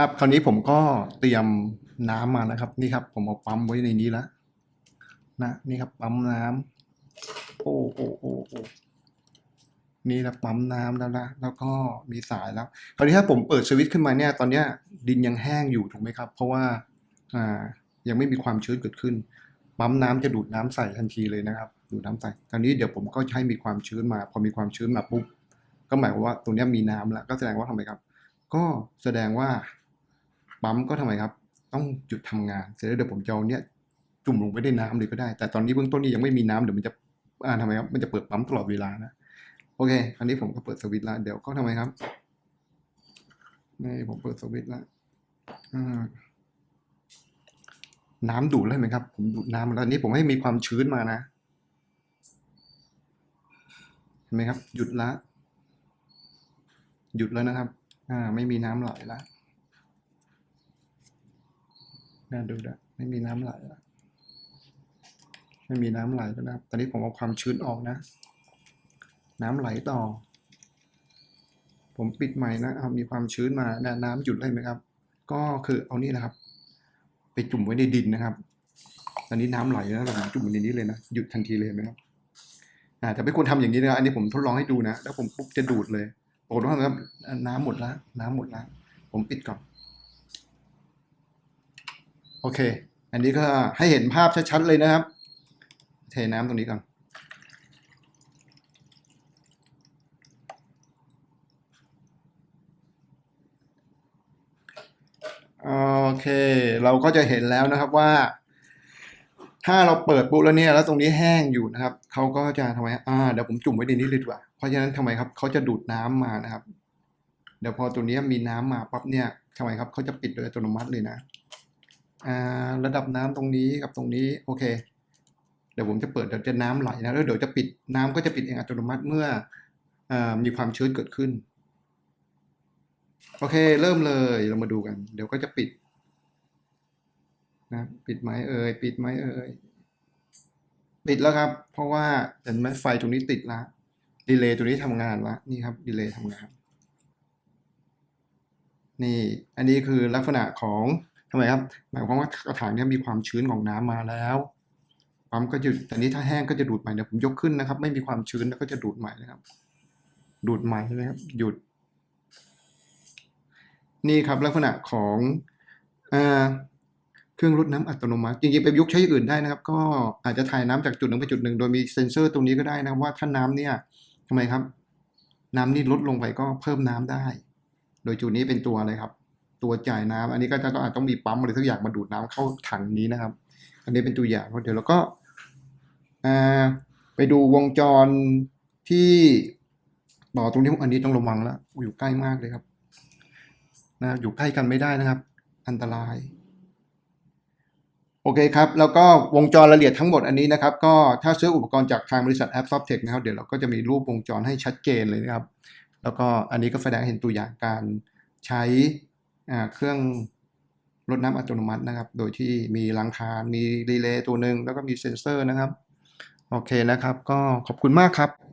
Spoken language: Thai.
ครับคราวนี้ผมก็เตรียมน้ำมาแล้วครับ นี่ครับ ผมเอาปั๊มไว้ในนี้แล้วนะนี่ครับปั๊มน้ำโอ้โอ้โอ้โอ้นี่นะปั๊มน้ำแล้วนะแล้วก็มีสายแล้วคราวนี้ถ้าผมเปิดสวิตช์ขึ้นมาเนี่ย ตอนเนี้ยดินยังแห้งอยู่ถูกไหมครับ เพราะว่าอ่ายังไม่มีความชื้นเกิดขึ้น ปั๊มน้ำจะดูดน้ำใส่ทันทีเลยนะครับ ดูดน้ำใส่คราวนี้เดี๋ยวผมก็ใช้มีความชื้นมา พอมีความชื้นมาปุ๊บก็หมายความว่าตรงนี้มีน้ำแล้วก็แสดงว่าทำไมครับ ก็แสดงว่า ปั๊มก็ทำไมครับ ต้องหยุดทำงาน เสร็จแล้วเดี๋ยวผมจะเอาเนี้ยจุ่มลงไปในน้ำเลยก็ได้ แต่ตอนนี้เบื้องต้นนี้ยังไม่มีน้ำเดี๋ยวมันจะอ่าทำไมครับ มันจะเปิดปั๊มตลอดเวลานะ โอเค คราวนี้ผมก็เปิดสวิตช์แล้วเดี๋ยวก็ทำไมครับ นี่ผมเปิดสวิตช์แล้วอ่าน้ำดูดเลยไหมครับ ผมดูดน้ำแล้วนนี้ผมให้มีความชื้นมานะ เห็นไหมครับ หยุดละ หยุดแล้วนะครับ อ่า ไม่มีน้ำไหลละ น่าดูดะไม่มีน้ำไหลละไม่มีน้ำไหลแล้วนะครับ ตอนนี้ผมเอาความชื้นออกนะ น้ำไหลต่อ ผมปิดใหม่นะเอามีความชื้นมานะน้ำหยุดเลยไหมครับ ก็คือเอานี่นะครับ ไปจุ่มไว้ในดินนะครับ ตอนนี้น้ำไหลแล้วผมจุ่มในนี้เลยนะหยุดทันทีเลยไหมครับอ่าแต่ไม่ควรทำอย่างนี้นะอันนี้ผมทดลองให้ดูนะ แล้วผมปุ๊บจะดูดเลยปรากฏว่าครับน้ำหมดละน้ำหมดละผมปิดก่อน โอเค อันนี้ก็ให้เห็นภาพชัดๆเลยนะครับ เทน้ำตรงนี้ก่อนโอเค เราก็จะเห็นแล้วนะครับว่า ถ้าเราเปิดปุ๊บแล้วเนี่ย แล้วตรงนี้แห้งอยู่นะครับเขาก็จะทำไมอ่าเดี๋ยวผมจุ่มไว้ในนี้เลยดีกว่าเพราะฉะนั้นทำไมครับเขาจะดูดน้ำมานะครับ เดี๋ยวพอตัวนี้มีน้ำมาปั๊บเนี่ยทำไมครับเขาจะปิดโดยอัตโนมัติเลยนะ ระดับน้ำตรงนี้กับตรงนี้โอเค เดี๋ยวผมจะเปิดเดี๋ยวจะน้ำไหลนะแล้วเดี๋ยวจะปิดน้ำก็จะปิดเองอัตโนมัติเมื่ออมีความชื้นเกิดขึ้น โอเค เริ่มเลยเรามาดูกัน เดี๋ยวก็จะปิดนะปิดไหมเอ่ยปิดไหมเอ่ยปิดแล้วครับ เพราะว่าเห็นไหมไฟตรงนี้ติดละดีเลย์ตัวนี้ทำงานละนี่ครับดีเลย์ทำงาน นี่อันนี้คือลักษณะของำไมครับ หมายความว่ากระถางเนี้มีความชื้นของน้ำมาแล้วปั๊มก็จะแต่นี้ถ้าแห้งก็จะดูดใหม่เดี๋ยวผมยกขึ้นนะครับ ไม่มีความชื้นแล้วก็จะดูดใหม่นะครับ ดูดใหม่นะครับ หยุด นี่ครับลักษณะของอ่าเครื่องรดน้ำอัตโนมัติจริงๆไปยุคใช้อื่นได้นะครับ ก็อาจจะถ่ายน้ำจากจุดหนึ่งไปจุดหนึ่งโดยมีเซ็นเซอร์ตรงนี้ก็ได้นะว่าถ้าน้ำเนี่ยทำไมครับ น้ำนี่ลดลงไปก็เพิ่มน้ำได้ โดยจุดนี้เป็นตัวอะไรครับ ตัวจ่ายน้ำอันนี้ก็จะต้องอาจต้องมีปั๊มอะไรสักอย่างมาดูดน้ำเข้าถังนี้นะครับ อันนี้เป็นตัวอย่างเดี๋ยวเราก็ไปดูวงจรที่ต่อตรงนี้อันนี้ต้องระวังแล้วอยู่ใกล้มากเลยครับนะอยู่ใกล้กันไม่ได้นะครับ อันตราย โอเคครับ แล้วก็วงจรรายละเอียดทั้งหมดอันนี้นะครับ ก็ถ้าซื้ออุปกรณ์จากทางบริษัท a p s o f t e c h นะครับ เดี๋ยวเราก็จะมีรูปวงจรให้ชัดเจนเลยนะครับ แล้วก็อันนี้ก็แสดงเห็นตัวอย่างการใช้ เครื่องรดน้ำอัตโนมัตินะครับ โดยที่มีลังคา มีรีเลย์ตัวหนึ่งแล้วก็มีเซ็นเซอร์นะครับ โอเคนะครับ ก็ขอบคุณมากครับ